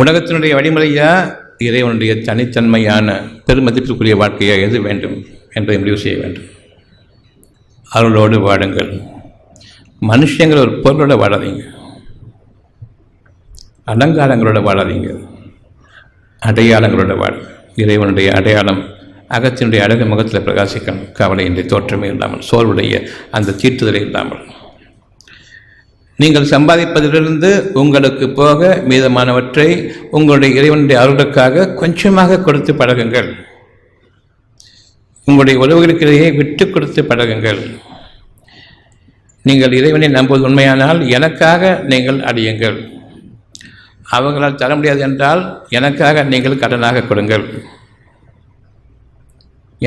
உலகத்தினுடைய வழிமுறையா இறைவனுடைய தனித்தன்மையான பெருமதிப்பிற்குரிய வாழ்க்கையாக எது வேண்டும் என்பதை முடிவு செய்ய வேண்டும். அருளோடு வாடுங்கள். மனுஷங்கிற ஒரு பொருளோட வாழாதீங்க. அலங்காரங்களோட வாழாதீங்க. அடையாளங்களோட வாழுங்க இறைவனுடைய அடையாளம் அகத்தினுடைய அழகு முகத்தில் பிரகாசிக்கணும். கவலையின்றி தோற்றமே இல்லாமல் சோர்வுடைய அந்த தீட்டுதலே இல்லாமல். நீங்கள் சம்பாதிப்பதிலிருந்து உங்களுக்கு போக மீதமானவற்றை உங்களுடைய இறைவனுடைய அருளுக்காக கொஞ்சமாக கொடுத்து பழகுங்கள். உங்களுடைய உறவுகளுக்கிடையே விட்டு கொடுத்து பழகுங்கள். நீங்கள் இறைவனை நம்புவது உண்மையானால் எனக்காக நீங்கள் அடியுங்கள். அவங்களால் தர முடியாது என்றால் எனக்காக நீங்கள் கடனாக கொடுங்கள்.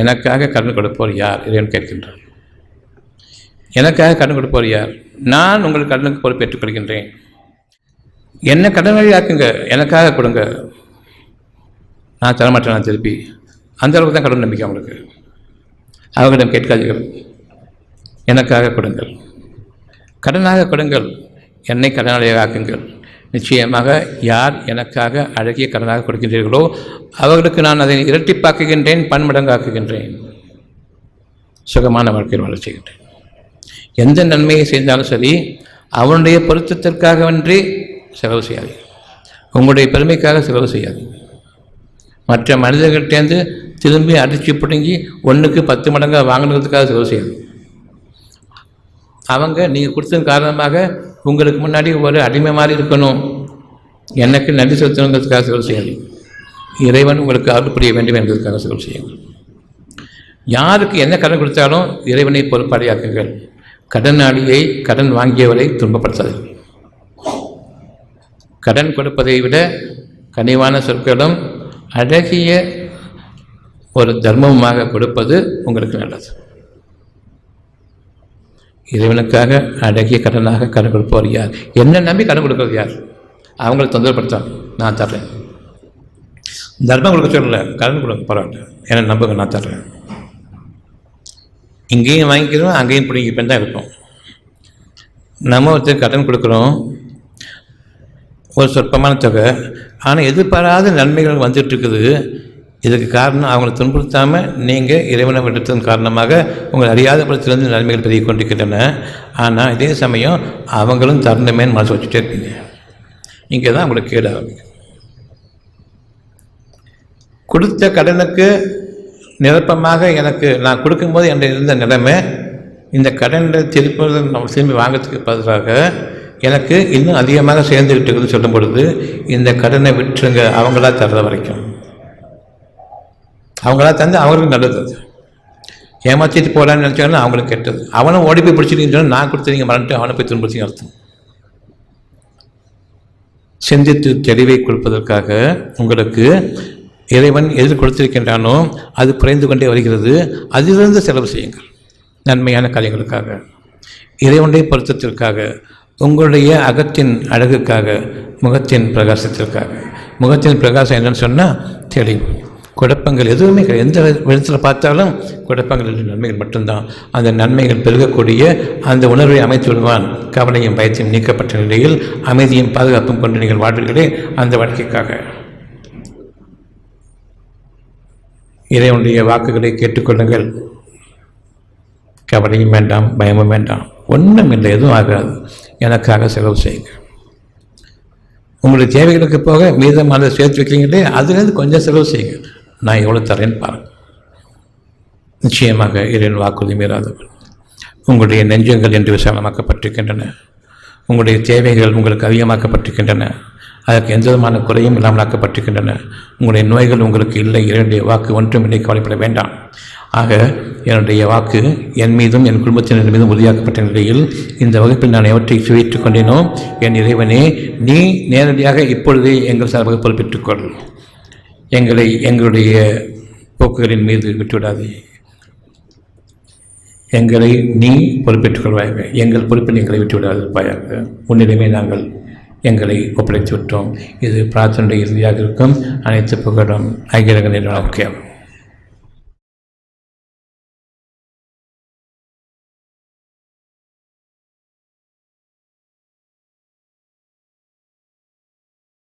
எனக்காக கடன் கொடுப்போர் யார்? இறைவன் கேட்கின்றார் எனக்காக கடன் கொடுப்பவர் யார்? நான் உங்களுக்கு கடனுக்கு பொறுப்பேற்றுக் கொள்கின்றேன் என்ன கடன் வழியாக்குங்க எனக்காக கொடுங்க. நான் தரமாட்டேன் நான் திருப்பி. அந்த அளவுக்கு தான் கடன் நம்பிக்கை அவங்களுக்கு அவர்களிடம் கேட்காதீர்கள். எனக்காக கொடுங்கள். கடனாக கொடுங்கள். என்னை கடனாளியாக ஆக்குங்கள். நிச்சயமாக யார் எனக்காக அழகிய கடனாக கொடுக்கின்றீர்களோ அவர்களுக்கு நான் அதை இரட்டிப்பாக்குகின்றேன் பன்மடங்காக்குகின்றேன். சுகமான வாழ்க்கையில் வளர்ச்சிக்கின்றேன் எந்த நன்மையை செய்தாலும் சரி அவனுடைய பொருத்தத்திற்காகவன்றி செலவு செய்யாது உங்களுடைய பெருமைக்காக செலவு செய்யாது மற்ற மனிதர்கிட்டேருந்து திரும்பி அடித்து பிடுங்கி ஒன்றுக்கு பத்து மடங்காக வாங்கினதுக்காக செலவு செய்யாது அவங்க நீங்கள் கொடுத்தது காரணமாக உங்களுக்கு முன்னாடி ஒரு அடிமை மாதிரி இருக்கணும். எனக்கு நன்றி செலுத்தணுங்கிறதுக்காக செலவு செய்யாது இறைவன் உங்களுக்கு அருள் புரிய வேண்டும் என்பதற்காக செலவு செய்யுங்கள். யாருக்கு என்ன கடன் கொடுத்தாலும் இறைவனை பொறுப்பாளியாக்குங்கள். கடனாளியை கடன் வாங்கியவரை துன்பப்படுத்தாதீர்கள் கடன் கொடுப்பதை விட கனிவான சொற்களும் அழகிய ஒரு தர்மமாக கொடுப்பது உங்களுக்கு நல்லது. இறைவனுக்காக அழகிய கடனாக கடன் கொடுப்பவர் யார்? என்ன நம்பி கடன் கொடுக்கிறது யார்? அவங்களை தொந்தரப்படுத்தான் நான் தர்றேன். தர்மம் கொடுக்க சொல்லல கடன் கொடுக்க பரவாயில்ல. என்னை நம்புங்க நான் தர்றேன். இங்கேயும் வாங்கிக்கிறோம் அங்கேயும் பிடிங்கிப்பேன் தான் இருக்கும். நம்ம ஒருத்தர் கடன் கொடுக்குறோம். ஒரு சொற்பமான தொகை. ஆனால் எதிர்பாராத நன்மைகள் வந்துட்டு இருக்குது இதுக்கு காரணம் அவங்களை துன்புறுத்தாமல் நீங்கள் இறைவனை விடுத்ததன் காரணமாக உங்கள் அறியாத படத்திலிருந்து நன்மைகள் பெருகி கொண்டிருக்கின்றன. ஆனால் இதே சமயம் அவங்களும் தரணுமேன்னு மனசு வச்சுட்டே இருப்பீங்க. இங்கே தான் உங்களுக்கு கேடாகும் கொடுத்த கடனுக்கு நிரப்பமாக எனக்கு நான் கொடுக்கும்போது என்ற இருந்த நிலைமை இந்த கடனில் திருப்பதை நம்ம திரும்பி வாங்கிறதுக்கு பதிலாக எனக்கு இன்னும் அதிகமாக சேர்ந்துக்கிட்டு இருக்குதுன்னு சொல்லும் பொழுது இந்த கடனை விட்டுருங்க அவங்களா தர்ற வரைக்கும். அவங்களா தந்து அவங்களுக்கு நல்லது. அது ஏமாற்றிட்டு போகலான்னு நினச்சாங்கன்னா அவங்களுக்கு கெட்டது. அவனும் ஓடி போய் பிடிச்சிருக்கீங்கன்னு சொன்னால் நான் கொடுத்தீங்க மறந்துட்டு அவனை போய் துன்புறுத்திங்க அர்த்தம். சிந்தித்து தெளிவை கொடுப்பதற்காக உங்களுக்கு இறைவன் எது கொடுத்திருக்கின்றானோ அது குறைந்து கொண்டே வருகிறது. அதிலிருந்து செலவு செய்யுங்கள். நன்மையான காரியங்களுக்காக. இறைவனுடைய பொருத்தத்திற்காக உங்களுடைய அகத்தின் அழகுக்காக முகத்தின் பிரகாசத்திற்காக. முகத்தின் பிரகாசம் என்னன்னு சொன்னால் தெளிவு. குழப்பங்கள் எதுவுமே எந்த விதத்தில் பார்த்தாலும் குழப்பங்கள் நன்மைகள் மட்டும்தான். அந்த நன்மைகள் பெருகக்கூடிய அந்த உணர்வை அமைத்து விடுவான். கவலையும் பயத்தையும் நீக்கப்பட்ட நிலையில் அமைதியும் பாதுகாப்பும் கொண்டு நீங்கள் வாழ்வீர்களே அந்த வாழ்க்கைக்காக. இறைவனுடைய வாக்குகளை கேட்டுக்கொள்ளுங்கள். கவலையும் வேண்டாம் பயமும் வேண்டாம். ஒன்றும் இல்லை எதுவும் ஆகாது. எனக்காக செலவு செய்யுங்க உங்களுடைய தேவைகளுக்கு போக மீதம் அதை சேர்த்து வைக்கிறீங்களே அதுலேருந்து கொஞ்சம் செலவு செய்யுங்க நான் எவ்வளோ தரேன்னு பாருங்கள் நிச்சயமாக இறைவன் வாக்குறுதி மீறாதவன் உங்களுடைய நெஞ்சங்கள் என்று விசாலமாக்கப்பட்டிருக்கின்றன. உங்களுடைய தேவைகள் உங்களுக்கு அதிகமாக்கப்பட்டிருக்கின்றன. அதற்கு எந்த விதமான குறையும் இல்லாமல் ஆக்கப்பட்டிருக்கின்றன. உங்களுடைய நோய்கள் உங்களுக்கு இல்லை. இரண்டைய வாக்கு ஒன்றும் இல்லை கவலைப்பட வேண்டாம். ஆக என்னுடைய வாக்கு என் மீதும் என் குடும்பத்தினர் மீதும் உறுதியாக்கப்பட்ட நிலையில் இந்த வகுப்பில் நான் எவற்றை சுவைத்துக் கொண்டேனோ? என் இறைவனே நீ நேரடியாக இப்பொழுதே எங்கள் சார்பாக பொறுப்பேற்றுக்கொள் எங்களை எங்களுடைய போக்குகளின் மீது விட்டுவிடாதே. எங்களை நீ பொறுப்பேற்றுக் கொள்வாயாக. எங்கள் பொறுப்பில் எங்களை விட்டுவிடாது. இருப்பாயாக உன்னிடமே நாங்கள் எங்களை ஒப்படைத்து விட்டோம். இது பிரார்த்தனை இறுதியாக இருக்கும். அனைத்து புகழும் ஐக்கிய ஓகே